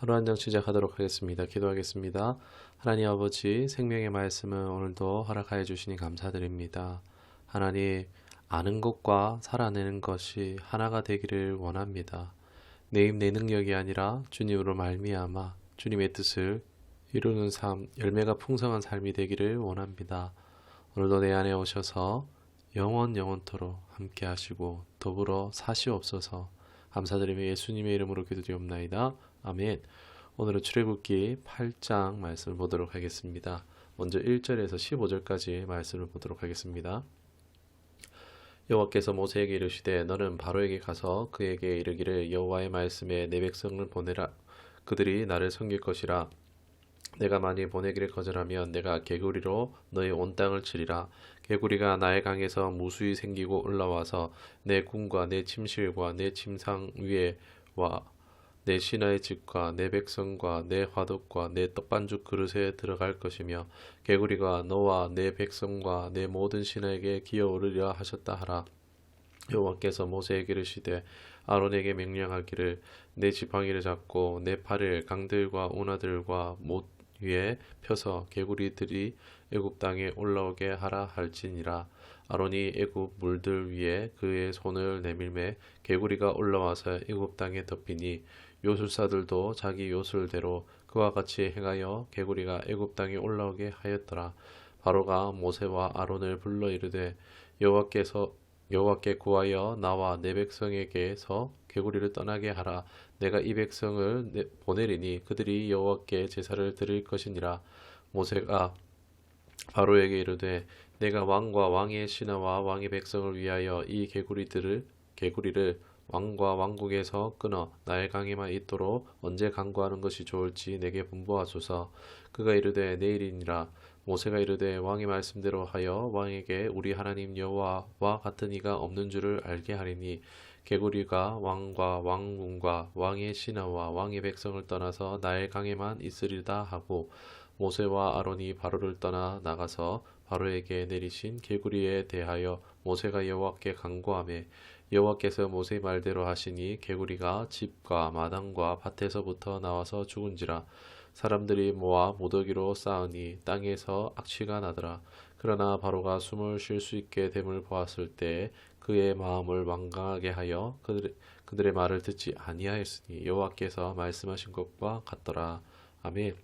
하루 한 장 시작하도록 하겠습니다. 기도하겠습니다. 하나님 아버지 생명의 말씀을 오늘도 허락하여 주시니 감사드립니다. 하나님 아는 것과 살아내는 것이 하나가 되기를 원합니다. 내 힘 내 능력이 아니라 주님으로 말미암아 주님의 뜻을 이루는 삶, 열매가 풍성한 삶이 되기를 원합니다. 오늘도 내 안에 오셔서 영원 영원토록 함께 하시고 더불어 사시옵소서. 감사드리며 예수님의 이름으로 기도드리옵나이다. 아멘. 오늘은 출애굽기 8장 말씀을 보도록 하겠습니다. 먼저 1절에서 15절까지 말씀을 보도록 하겠습니다. 여호와께서 모세에게 이르시되 너는 바로에게 가서 그에게 이르기를 여호와의 말씀에 내 백성을 보내라 그들이 나를 섬길 것이라 내가 만일 보내기를 거절하면 내가 개구리로 너의 온 땅을 치리라 개구리가 나의 강에서 무수히 생기고 올라와서 내 궁과 내 침실과 내 침상 위에 와 내 신하의 집과 내 백성과 내 화덕과 내 떡반죽 그릇에 들어갈 것이며 개구리가 너와 내 백성과 내 모든 신하에게 기어오르리라 하셨다 하라. 여호와께서 모세에게 이르시되 아론에게 명령하기를 내 지팡이를 잡고 내 팔을 강들과 운하들과 못 위에 펴서 개구리들이 애굽 땅에 올라오게 하라 할지니라. 아론이 애굽 물들 위에 그의 손을 내밀매 개구리가 올라와서 애굽 땅에 덮이니 요술사들도 자기 요술대로 그와 같이 행하여 개구리가 애굽 땅에 올라오게 하였더라 바로가 모세와 아론을 불러 이르되 여호와께서 여호와께 구하여 나와 내 백성에게서 개구리를 떠나게 하라. 내가 이 백성을 내- 보내리니 그들이 여호와께 제사를 드릴 것이니라. 모세가 바로에게 이르되 내가 왕과 왕의 신하와 왕의 백성을 위하여 이 개구리들을 개구리를 왕과 왕국에서 끊어 나의 강에만 있도록 언제 강구하는 것이 좋을지 내게 분부하소서. 그가 이르되 내일이니라. 모세가 이르되 왕의 말씀대로 하여 왕에게 우리 하나님 여호와와 같은 이가 없는 줄을 알게 하리니 개구리가 왕과 왕궁과 왕의 신하와 왕의 백성을 떠나서 나의 강에만 있으리다 하고 모세와 아론이 바로를 떠나 나가서 바로에게 내리신 개구리에 대하여 모세가 여호와께 간구하매 여호와께서 모세 말대로 하시니 개구리가 집과 마당과 밭에서부터 나와서 죽은지라 사람들이 모아 무더기로 쌓으니 땅에서 악취가 나더라. 그러나 바로가 숨을 쉴 수 있게 됨을 보았을 때 그의 마음을 완강하게 하여 그들, 그들의 말을 듣지 아니하였으니 여호와께서 말씀하신 것과 같더라. 아멘.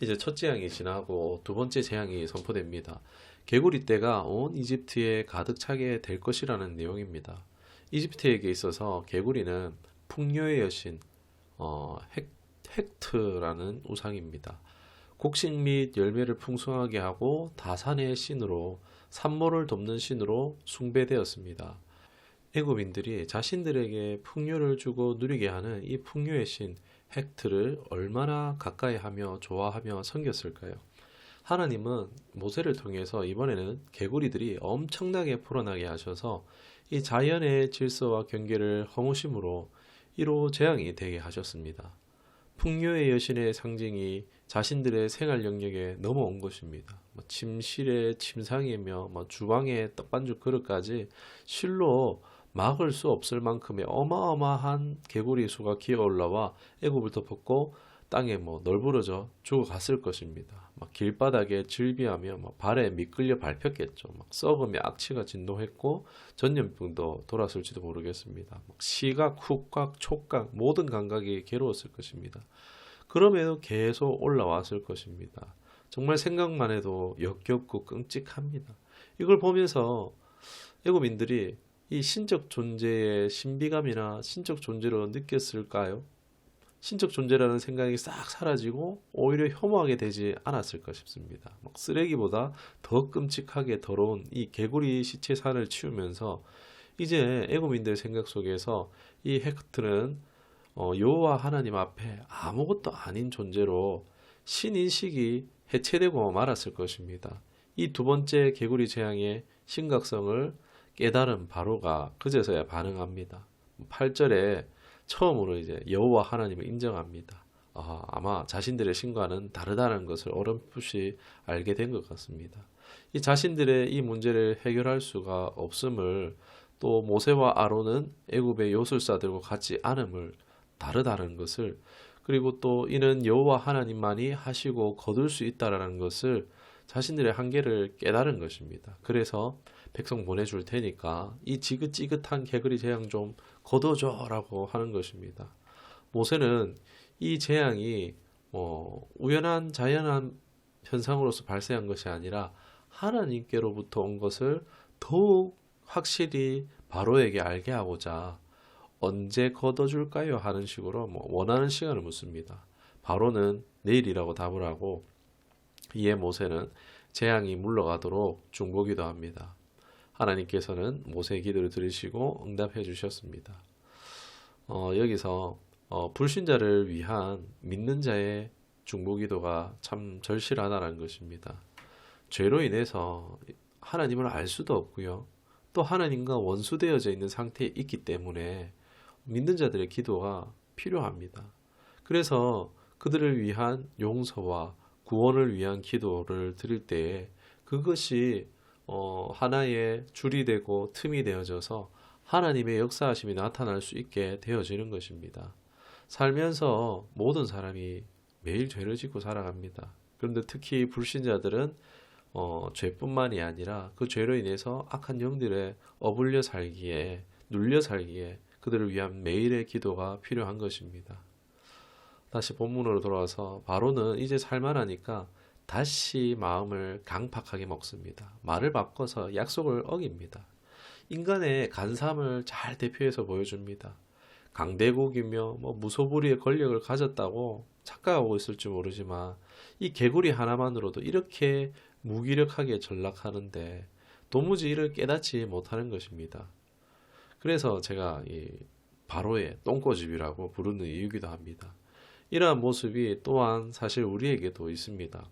이제 첫 재앙이 지나고 두 번째 재앙이 선포됩니다. 개구리 떼가 온 이집트에 가득 차게 될 것이라는 내용입니다. 이집트에게 있어서 개구리는 풍요의 여신, 어, 헥, 헥트라는 우상입니다. 곡식 및 열매를 풍성하게 하고 다산의 신으로 산모를 돕는 신으로 숭배되었습니다. 애굽인들이 자신들에게 풍요를 주고 누리게 하는 이 풍요의 신 헥트를 얼마나 가까이 하며 좋아하며 섬겼을까요? 하나님은 모세를 통해서 이번에는 개구리들이 엄청나게 불어나게 하셔서 이 자연의 질서와 경계를 허무심으로 이로 재앙이 되게 하셨습니다. 풍요의 여신의 상징이 자신들의 생활 영역에 넘어온 것입니다. 뭐 침실의 침상이며 뭐 주방의 떡반죽 그릇까지 실로 막을 수 없을 만큼의 어마어마한 개구리 수가 기어 올라와 애굽을 덮었고 땅에 뭐 널브러져 죽어갔을 것입니다. 막 길바닥에 질비하며 막 발에 미끌려 밟혔겠죠. 막 썩으며 악취가 진동했고 전염병도 돌았을지도 모르겠습니다. 막 시각, 후각, 촉각 모든 감각이 괴로웠을 것입니다. 그럼에도 계속 올라왔을 것입니다. 정말 생각만 해도 역겹고 끔찍합니다. 이걸 보면서 애국민들이 이 신적 존재의 신비감이나 신적 존재로 느꼈을까요? 신적 존재라는 생각이 싹 사라지고 오히려 혐오하게 되지 않았을까 싶습니다. 막 쓰레기보다 더 끔찍하게 더러운 이 개구리 시체 산을 치우면서 이제 애국민들 생각 속에서 이 헥트는 어, 여호와 하나님 앞에 아무것도 아닌 존재로 신인식이 해체되고 말았을 것입니다. 이 두 번째 개구리 재앙의 심각성을 깨달은 바로가 그제서야 반응합니다. 8절에 처음으로 이제 여호와 하나님을 인정합니다. 아, 아마 자신들의 신과는 다르다는 것을 어렴풋이 알게 된 것 같습니다. 이 자신들의 이 문제를 해결할 수가 없음을 또 모세와 아론은 애굽의 요술사들과 같지 않음을 다르다는 것을 그리고 또 이는 여호와 하나님만이 하시고 거둘 수 있다라는 것을 자신들의 한계를 깨달은 것입니다. 그래서 백성 보내줄 테니까 이 지긋지긋한 개구리 재앙 좀 거둬줘라고 하는 것입니다. 모세는 이 재앙이 뭐 우연한 자연한 현상으로서 발생한 것이 아니라 하나님께로부터 온 것을 더욱 확실히 바로에게 알게 하고자 언제 걷어줄까요? 하는 식으로 뭐 원하는 시간을 묻습니다. 바로는 내일이라고 답을 하고 이에 모세는 재앙이 물러가도록 중보기도 합니다. 하나님께서는 모세의 기도를 들으시고 응답해 주셨습니다. 어, 여기서 어, 불신자를 위한 믿는 자의 중보기도가 참 절실하다는 것입니다. 죄로 인해서 하나님을 알 수도 없고요. 또 하나님과 원수되어져 있는 상태에 있기 때문에 믿는 자들의 기도가 필요합니다. 그래서 그들을 위한 용서와 구원을 위한 기도를 드릴 때에 그것이 어, 하나의 줄이 되고 틈이 되어져서 하나님의 역사하심이 나타날 수 있게 되어지는 것입니다. 살면서 모든 사람이 매일 죄를 짓고 살아갑니다. 그런데 특히 불신자들은 어, 죄뿐만이 아니라 그 죄로 인해서 악한 영들에 어불려 살기에 눌려 살기에 그들을 위한 매일의 기도가 필요한 것입니다. 다시 본문으로 돌아와서 바로는 이제 살만하니까 다시 마음을 강팍하게 먹습니다. 말을 바꿔서 약속을 어깁니다. 인간의 간삼을 잘 대표해서 보여줍니다. 강대국이며 뭐 무소불위의 권력을 가졌다고 착각하고 있을지 모르지만 이 개구리 하나만으로도 이렇게 무기력하게 전락하는데 도무지 이를 깨닫지 못하는 것입니다. 그래서 제가 이 바로의 똥꼬집이라고 부르는 이유기도 합니다. 이러한 모습이 또한 사실 우리에게도 있습니다.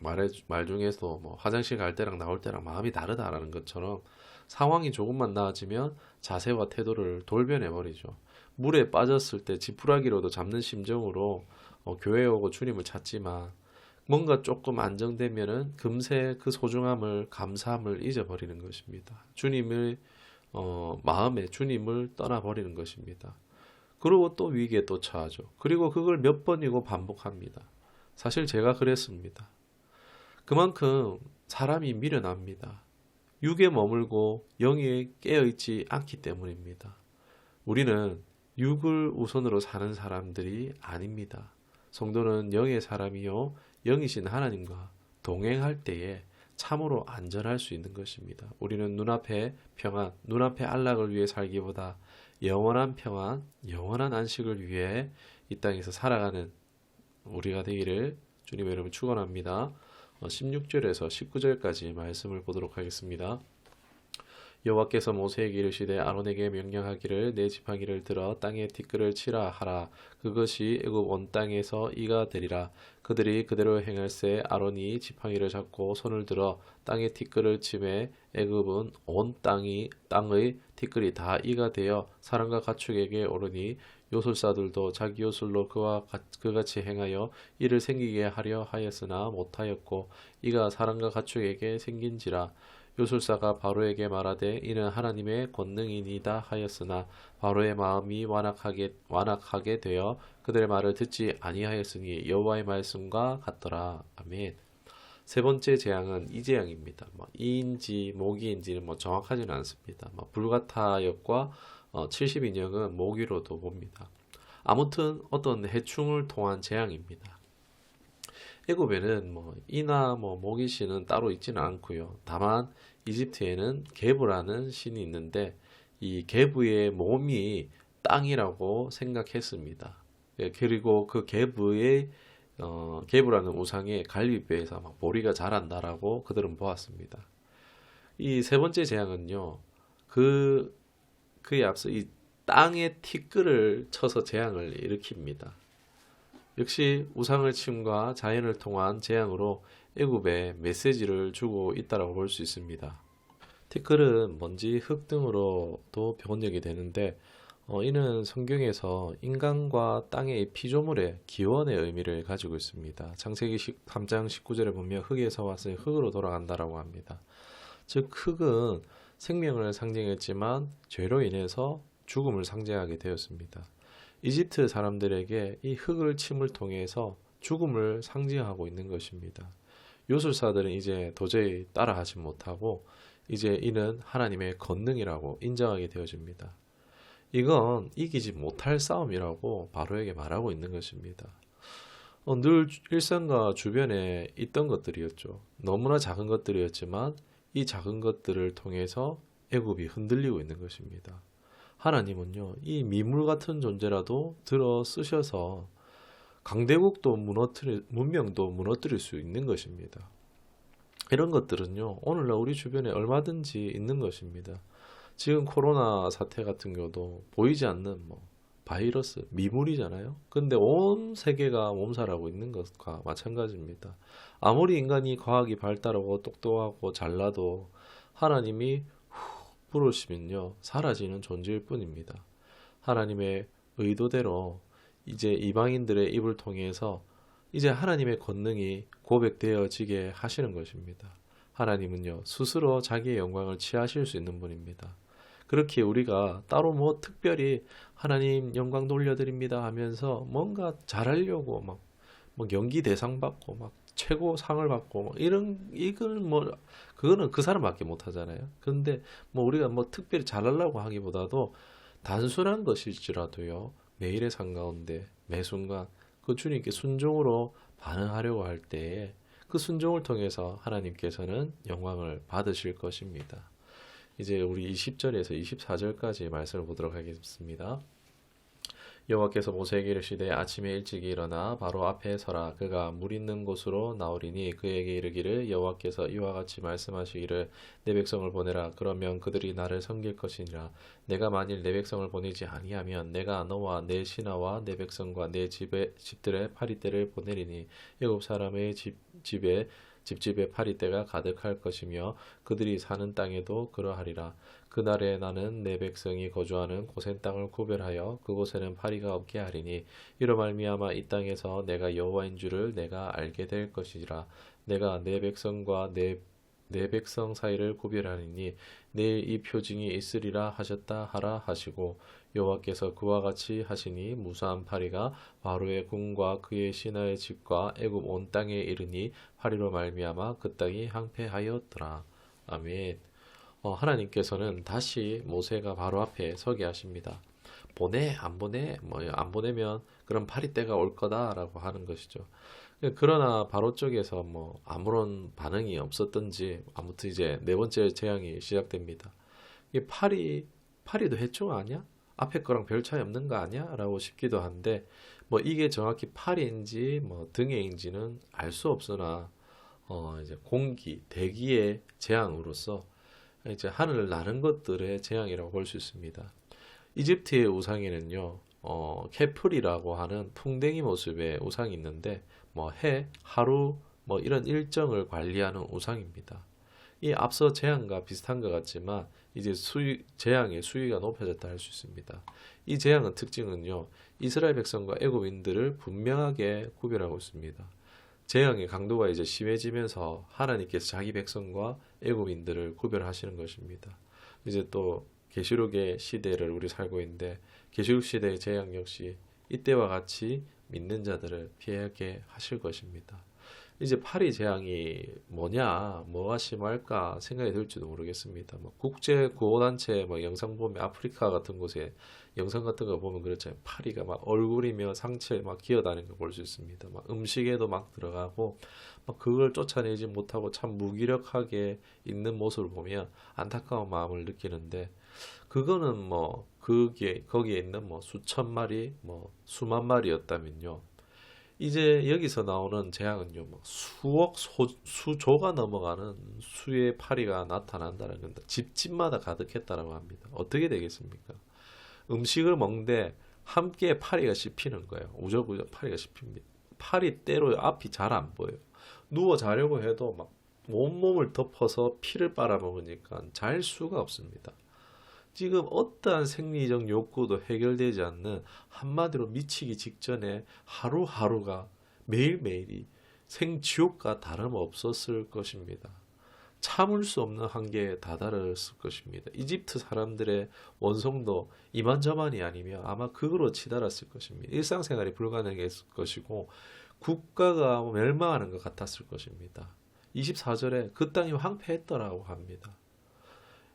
말의, 말 중에서 뭐 화장실 갈 때랑 나올 때랑 마음이 다르다라는 것처럼 상황이 조금만 나아지면 자세와 태도를 돌변해 버리죠. 물에 빠졌을 때 지푸라기로도 잡는 심정으로 어, 교회에 오고 주님을 찾지만 뭔가 조금 안정되면은 금세 그 소중함을 감사함을 잊어버리는 것입니다. 주님을 어, 마음에 주님을 떠나버리는 것입니다. 그리고 또 위기에 또 처하죠. 그리고 그걸 몇 번이고 반복합니다. 사실 제가 그랬습니다. 그만큼 사람이 미련합니다. 육에 머물고 영에 깨어있지 않기 때문입니다. 우리는 육을 우선으로 사는 사람들이 아닙니다. 성도는 영의 사람이요 영이신 하나님과 동행할 때에 참으로 안전할 수 있는 것입니다. 우리는 눈앞에 평안, 눈앞에 안락을 위해 살기보다 영원한 평안, 영원한 안식을 위해 이 땅에서 살아가는 우리가 되기를 주님의 이름을 축원합니다. 16절에서 19절까지 말씀을 보도록 하겠습니다. 여호와께서 모세에게 이르시되 아론에게 명령하기를 내 지팡이를 들어 땅에 티끌을 치라 하라 그것이 애굽 온 땅에서 이가 되리라 그들이 그대로 행할세 아론이 지팡이를 잡고 손을 들어 땅에 티끌을 치매 애굽은 온 땅이 땅의 티끌이 다 이가 되어 사람과 가축에게 오르니 요술사들도 자기 요술로 그와 그같이 행하여 이를 생기게 하려 하였으나 못하였고 이가 사람과 가축에게 생긴지라 요술사가 바로에게 말하되 이는 하나님의 권능이니다 하였으나 바로의 마음이 완악하게 완악하게 되어 그들의 말을 듣지 아니하였으니 여호와의 말씀과 같더라 아멘. 세 번째 재앙은 이 재앙입니다. 뭐 이인지 모기인지는 뭐 정확하지는 않습니다. 뭐 불가타역과 어, 70인형은 모기로도 봅니다. 아무튼 어떤 해충을 통한 재앙입니다. 애굽에는 뭐 이나 뭐 모기 신은 따로 있지는 않고요. 다만 이집트에는 게브라는 신이 있는데 이 게브의 몸이 땅이라고 생각했습니다. 예, 그리고 그 게브의 어, 게브라는 우상의 갈비뼈에서 막 머리가 자란다라고 그들은 보았습니다. 이 세 번째 재앙은요, 그, 그에 앞서 이 땅에 티끌을 쳐서 재앙을 일으킵니다. 역시 우상을 침과 자연을 통한 재앙으로 애굽에 메시지를 주고 있다고 볼 수 있습니다. 티끌은 먼지, 흙 등으로도 번역이 되는데 어, 이는 성경에서 인간과 땅의 피조물의 기원의 의미를 가지고 있습니다. 창세기 3장 19절에 보면 흙에서 왔으니 흙으로 돌아간다라고 합니다. 즉 흙은 생명을 상징했지만 죄로 인해서 죽음을 상징하게 되었습니다. 이집트 사람들에게 이 흙을 침을 통해서 죽음을 상징하고 있는 것입니다. 요술사들은 이제 도저히 따라하지 못하고 이제 이는 하나님의 권능이라고 인정하게 되어집니다. 이건 이기지 못할 싸움이라고 바로에게 말하고 있는 것입니다. 어, 늘 일상과 주변에 있던 것들이었죠. 너무나 작은 것들이었지만 이 작은 것들을 통해서 애굽이 흔들리고 있는 것입니다. 하나님은요, 이 미물 같은 존재라도 들어 쓰셔서 강대국도 무너뜨릴, 문명도 무너뜨릴 수 있는 것입니다. 이런 것들은요, 오늘날 우리 주변에 얼마든지 있는 것입니다. 지금 코로나 사태 같은 경우도 보이지 않는 뭐 바이러스, 미물이잖아요. 근데 온 세계가 몸살하고 있는 것과 마찬가지입니다. 아무리 인간이 과학이 발달하고 똑똑하고 잘나도 하나님이 후 부르시면요, 사라지는 존재일 뿐입니다. 하나님의 의도대로 이제 이방인들의 입을 통해서 이제 하나님의 권능이 고백되어지게 하시는 것입니다. 하나님은요, 스스로 자기의 영광을 취하실 수 있는 분입니다. 그렇게 우리가 따로 뭐 특별히 하나님 영광 돌려드립니다 하면서 뭔가 잘하려고 막, 뭐 연기 대상 받고 막 최고 상을 받고 뭐 이런 이걸 뭐 그거는 그 사람밖에 못 하잖아요. 근데 뭐 우리가 뭐 특별히 잘하려고 하기보다도 단순한 것일지라도요. 매일의 삶 가운데 매 순간 그 주님께 순종으로 반응하려고 할 때에 그 순종을 통해서 하나님께서는 영광을 받으실 것입니다. 이제 우리 20절에서 24절까지 말씀을 보도록 하겠습니다. 여호와께서 모세에게 이르시되 아침에 일찍 일어나 바로 앞에 서라. 그가 물 있는 곳으로 나오리니 그에게 이르기를 여호와께서 이와 같이 말씀하시기를 내 백성을 보내라. 그러면 그들이 나를 섬길 것이니라. 내가 만일 내 백성을 보내지 아니하면 내가 너와 내 신하와 내 백성과 내 집에 집들의 파리떼를 보내리니 일곱 사람의 집 집에 집집에 파리떼가 가득할 것이며 그들이 사는 땅에도 그러하리라. 그날에 나는 내 백성이 거주하는 고센 땅을 구별하여 그곳에는 파리가 없게 하리니 이로 말미암아 이 땅에서 내가 여호와인 줄을 내가 알게 될 것이라. 내가 내 백성과 내 내 백성 사이를 구별하리니 내일 이 표징이 있으리라 하셨다 하라 하시고 여호와께서 그와 같이 하시니 무수한 파리가 바로의 궁과 그의 신하의 집과 애굽 온 땅에 이르니 파리로 말미암아 그 땅이 항폐하였더라 아멘. 어, 하나님께서는 다시 모세가 바로 앞에 서게 하십니다. 보내 안 보내 뭐 안 보내면 그런 파리 때가 올 거다라고 하는 것이죠. 그러나 바로 쪽에서 뭐 아무런 반응이 없었던지 아무튼 이제 네 번째 재앙이 시작됩니다. 이 파리 파리도 해충 아니야? 앞에 거랑 별 차이 없는 거 아니야? 라고 싶기도 한데 뭐 이게 정확히 파리인지 뭐 등해인지는 알 수 없으나 어 이제 공기 대기의 재앙으로서 이제 하늘을 나는 것들의 재앙이라고 볼 수 있습니다. 이집트의 우상에는요, 어, 케플이라고 하는 풍뎅이 모습의 우상이 있는데, 뭐 해, 하루, 뭐 이런 일정을 관리하는 우상입니다. 이 앞서 재앙과 비슷한 것 같지만 이제 수위, 재앙의 수위가 높아졌다 할 수 있습니다. 이 재앙의 특징은요, 이스라엘 백성과 애굽인들을 분명하게 구별하고 있습니다. 재앙의 강도가 이제 심해지면서 하나님께서 자기 백성과 애굽인들을 구별하시는 것입니다. 이제 또 계시록의 시대를 우리 살고 있는데 계시록 시대의 재앙 역시 이때와 같이 믿는 자들을 피하게 하실 것입니다. 이제 파리 재앙이 뭐냐, 뭐가 심할까 생각이 들지도 모르겠습니다. 뭐 국제 구호단체 뭐 영상 보면 아프리카 같은 곳에 영상 같은 거 보면 그렇잖아요. 파리가 막 얼굴이며 상체에 막 기어다니는 거 볼 수 있습니다. 막 음식에도 막 들어가고 막 그걸 쫓아내지 못하고 참 무기력하게 있는 모습을 보면 안타까운 마음을 느끼는데 그거는 뭐 그게 거기에 있는 뭐 수천 마리 뭐 수만 마리였다면요. 이제 여기서 나오는 재앙은요, 뭐 수억, 소, 수조가 넘어가는 수의 파리가 나타난다는 겁니다. 집집마다 가득했다라고 합니다. 어떻게 되겠습니까? 음식을 먹는데 함께 파리가 씹히는 거예요. 우적우적 파리가 씹힙니다. 파리 때로 앞이 잘 안 보여요. 누워 자려고 해도 막 온몸을 덮어서 피를 빨아먹으니까 잘 수가 없습니다. 지금 어떠한 생리적 욕구도 해결되지 않는 한마디로 미치기 직전에 하루하루가 매일매일이 생지옥과 다름없었을 것입니다. 참을 수 없는 한계에 다다랐을 것입니다. 이집트 사람들의 원성도 이만저만이 아니며 아마 그거로 치달았을 것입니다. 일상생활이 불가능했을 것이고 국가가 멸망하는 것 같았을 것입니다. 24절에 그 땅이 황폐했더라고 합니다.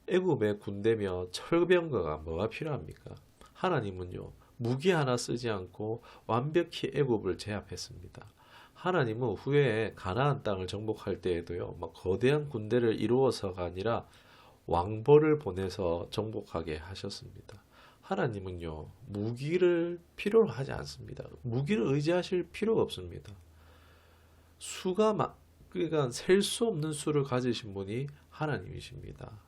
애굽의 군대며 철병거가 뭐가 필요합니까? 하나님은요 무기 하나 쓰지 않고 완벽히 애굽을 제압했습니다. 하나님은 후에 가나안 땅을 정복할 때에도요 막 거대한 군대를 이루어서가 아니라 왕벌을 보내서 정복하게 하셨습니다. 하나님은요 무기를 필요로 하지 않습니다. 무기를 의지하실 필요가 없습니다. 수가 막 그러니까 셀 수 없는 수를 가지신 분이 하나님이십니다.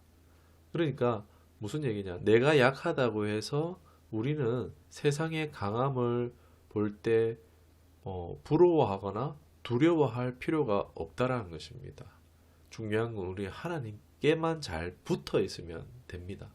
그러니까 무슨 얘기냐? 내가 약하다고 해서 우리는 세상의 강함을 볼때 어, 부러워하거나 두려워할 필요가 없다라는 것입니다. 중요한 건 우리 하나님께만 잘 붙어 있으면 됩니다.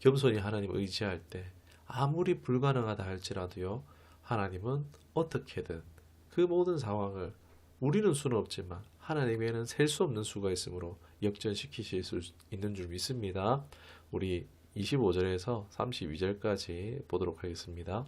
겸손히 하나님 의지할 때 아무리 불가능하다 할지라도요. 하나님은 어떻게든 그 모든 상황을 우리는 수는 없지만 하나님에는 셀 수 없는 수가 있으므로 역전시키실 수 있는 줄 믿습니다. 우리 25절에서 32절까지 보도록 하겠습니다.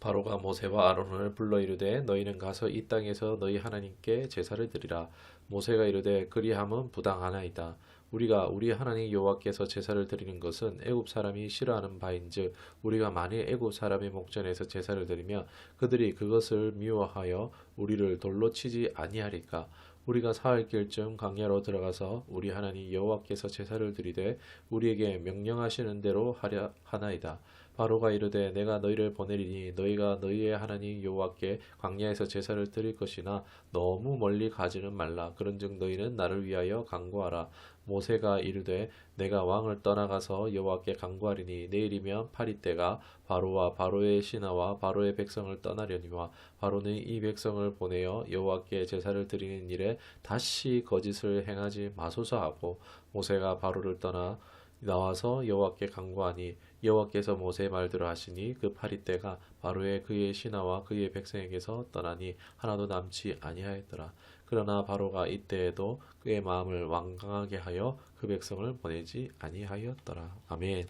바로가 모세와 아론을 불러 이르되 너희는 가서 이 땅에서 너희 하나님께 제사를 드리라 모세가 이르되 그리함은 부당하나이다 우리가 우리 하나님 여호와께서 제사를 드리는 것은 애굽 사람이 싫어하는 바인즉 우리가 만일 애굽 사람의 목전에서 제사를 드리며 그들이 그것을 미워하여 우리를 돌로 치지 아니하리까 우리가 사흘 길쯤 강야로 들어가서 우리 하나님 여호와께서 제사를 드리되 우리에게 명령하시는 대로 하려 하나이다. 바로가 이르되 내가 너희를 보내리니 너희가 너희의 하나님 여호와께 광야에서 제사를 드릴 것이나 너무 멀리 가지는 말라. 그런즉 너희는 나를 위하여 간구하라 모세가 이르되 내가 왕을 떠나가서 여호와께 간구하리니 내일이면 파리때가 바로와 바로의 신하와 바로의 백성을 떠나려니와 바로는 이 백성을 보내어 여호와께 제사를 드리는 일에 다시 거짓을 행하지 마소서 하고 모세가 바로를 떠나 나와서 여호와께 간구하니 여호와께서 모세의 말대로 하시니 그 파리때가 바로의 그의 신하와 그의 백성에게서 떠나니 하나도 남지 아니하였더라. 그러나 바로가 이때에도 그의 마음을 완강하게 하여 그 백성을 보내지 아니하였더라. 아멘.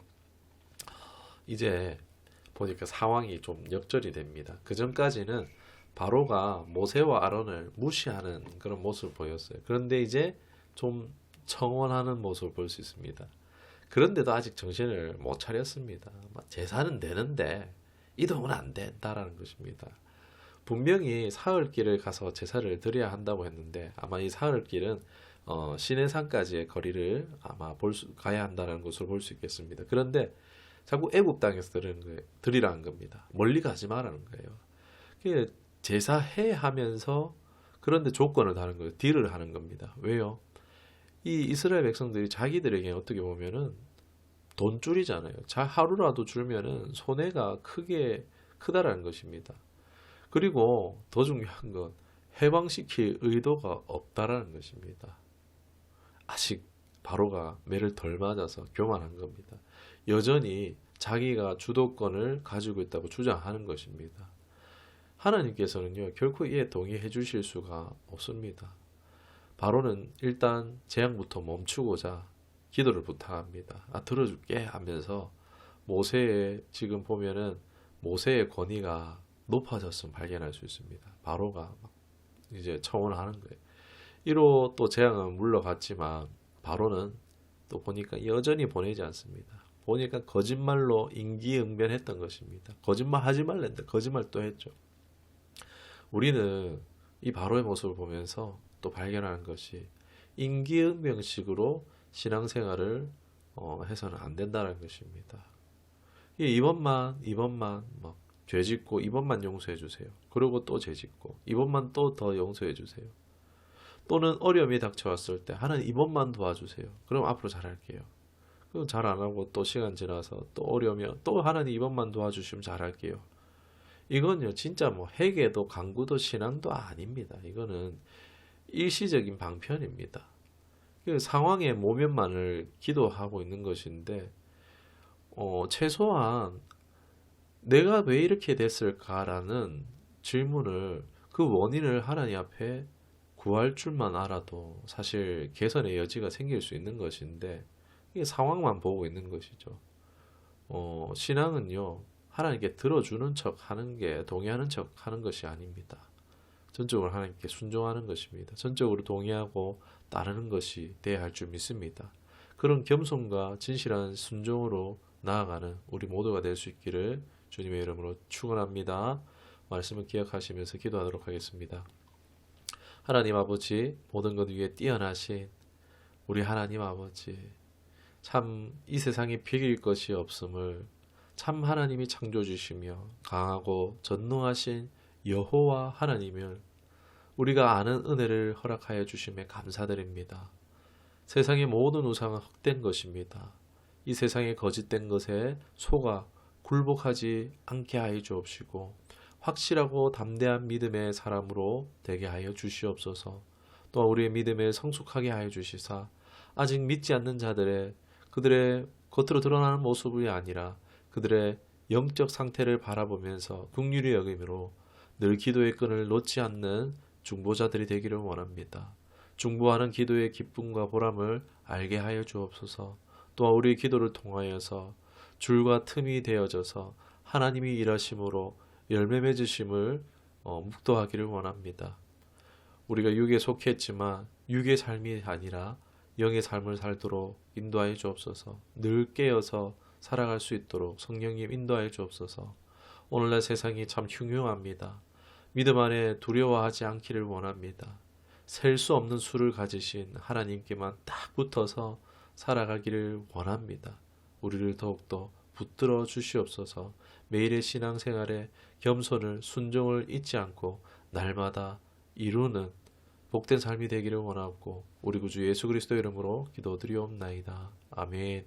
이제 보니까 상황이 좀 역전이 됩니다. 그 전까지는 바로가 모세와 아론을 무시하는 그런 모습을 보였어요. 그런데 이제 좀 청원하는 모습을 볼 수 있습니다. 그런데도 아직 정신을 못 차렸습니다. 뭐 제사는 되는데 이동은 안 된다라는 것입니다. 분명히 사흘길을 가서 제사를 드려야 한다고 했는데 아마 이 사흘길은 어, 시내산까지의 거리를 아마 볼 수, 가야 한다는 것을 볼수 있겠습니다. 그런데 자꾸 애굽 땅에서 드리는 거예요. 드리라는 겁니다. 멀리 가지 말라는 거예요. 그 제사해 하면서 그런데 조건을 다는 거예요. 딜을 하는 겁니다. 왜요? 이 이스라엘 백성들이 자기들에게 어떻게 보면은 돈줄이잖아요. 자 하루라도 줄면은 손해가 크게 크다라는 것입니다. 그리고 더 중요한 건 해방시킬 의도가 없다라는 것입니다. 아직 바로가 매를 덜 맞아서 교만한 겁니다. 여전히 자기가 주도권을 가지고 있다고 주장하는 것입니다. 하나님께서는요, 결코 이에 동의해 주실 수가 없습니다. 바로는 일단 재앙부터 멈추고자 기도를 부탁합니다. 아, 들어줄게 하면서 모세의 지금 보면은 모세의 권위가 높아졌음 발견할 수 있습니다. 바로가 이제 청원하는 거예요. 이로 또 재앙은 물러갔지만 바로는 또 보니까 여전히 보내지 않습니다. 보니까 거짓말로 인기응변했던 것입니다. 거짓말 하지 말랬는데 거짓말 또 했죠. 우리는 이 바로의 모습을 보면서 또 발견하는 것이 인기응변식으로 신앙생활을 어, 해서는 안 된다는 것입니다. 이번만 이번만 막 죄 짓고 이번만 용서해 주세요. 그리고 또 죄 짓고 이번만 또 더 용서해 주세요. 또는 어려움이 닥쳐왔을 때 하나님 이번만 도와주세요. 그럼 앞으로 잘할게요. 그럼 잘 안 하고 또 시간 지나서 또 어려우면 또 하나님 이번만 도와주시면 잘할게요. 이건요 진짜 뭐 회개도 강구도 신앙도 아닙니다. 이거는 일시적인 방편입니다. 그 상황의 모면만을 기도하고 있는 것인데 어, 최소한 내가 왜 이렇게 됐을까라는 질문을 그 원인을 하나님 앞에 구할 줄만 알아도 사실 개선의 여지가 생길 수 있는 것인데 이게 상황만 보고 있는 것이죠. 어, 신앙은요, 하나님께 들어주는 척 하는 게 동의하는 척 하는 것이 아닙니다. 전적으로 하나님께 순종하는 것입니다. 전적으로 동의하고 따르는 것이 돼야 할 줄 믿습니다. 그런 겸손과 진실한 순종으로 나아가는 우리 모두가 될 수 있기를 주님의 이름으로 축원합니다. 말씀을 기억하시면서 기도하도록 하겠습니다. 하나님 아버지 모든 것 위에 뛰어나신 우리 하나님 아버지 참 이 세상에 비길 것이 없음을 참 하나님이 창조 주시며 강하고 전능하신 여호와 하나님을 우리가 아는 은혜를 허락하여 주심에 감사드립니다. 세상의 모든 우상은 헛된 것입니다. 이 세상의 거짓된 것에 속아 굴복하지 않게 하여 주옵시고 확실하고 담대한 믿음의 사람으로 되게 하여 주시옵소서. 또한 우리의 믿음을 성숙하게 하여 주시사 아직 믿지 않는 자들의 그들의 겉으로 드러나는 모습이 아니라 그들의 영적 상태를 바라보면서 국률이 여김으로 늘 기도의 끈을 놓지 않는 중보자들이 되기를 원합니다. 중보하는 기도의 기쁨과 보람을 알게 하여 주옵소서. 또한 우리의 기도를 통하여서 줄과 틈이 되어져서 하나님이 일하심으로 열매 맺으심을 어, 묵도하기를 원합니다. 우리가 육에 속했지만 육의 삶이 아니라 영의 삶을 살도록 인도하여 주옵소서. 늘 깨어서 살아갈 수 있도록 성령님 인도하여 주옵소서. 오늘날 세상이 참 흉흉합니다. 믿음 안에 두려워하지 않기를 원합니다. 셀 수 없는 수를 가지신 하나님께만 딱 붙어서 살아가기를 원합니다. 우리를 더욱더 붙들어 주시옵소서. 매일의 신앙생활에 겸손을 순종을 잊지 않고 날마다 이루는 복된 삶이 되기를 원하고 우리 구주 예수 그리스도 이름으로 기도드리옵나이다. 아멘.